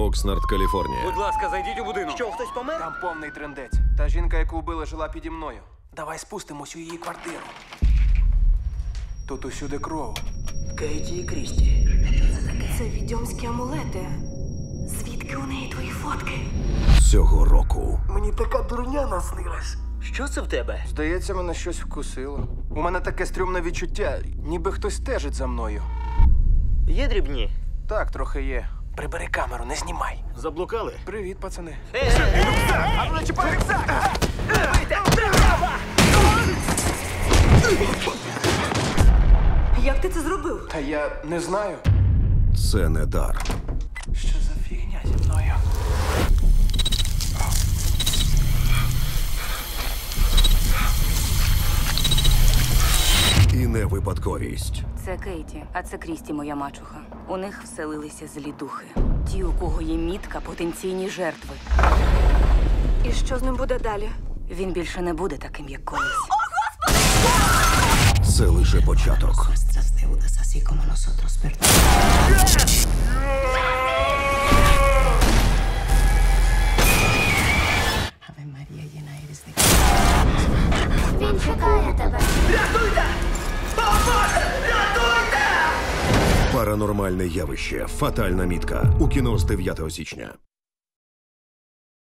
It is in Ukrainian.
Окснард, Каліфорнія. Будь ласка, зайдіть у будинок. Що, хтось помер? Там повний трендець. Та жінка, яку вбили, жила піді мною. Давай спустимось у її квартиру. Тут усюди кров. Кейті і Крісті. Це відьомські амулети. Звідки у неї твої фотки? Цього року Мені така дурня наснилась. Що це в тебе? Здається, мене щось вкусило. У мене таке стрьомне відчуття, ніби хтось стежить за мною. Є дрібні? Так, трохи є. Прибери камеру, не знімай. Заблукали? Привіт, пацани. А ну не чіпай рюкзак! Як ти це зробив? Та я не знаю, це не дар. що за фігня зі мною. І не випадковість. Це Кейті, а це Крісті, моя мачуха. У них вселилися злі духи. Ті, у кого є мітка, потенційні жертви. І що з ним буде далі? Він більше не буде таким, як колись. Це лише початок. nuestras deudas así Паранормальне явище. Фатальна мітка. У кіно з 9 січня.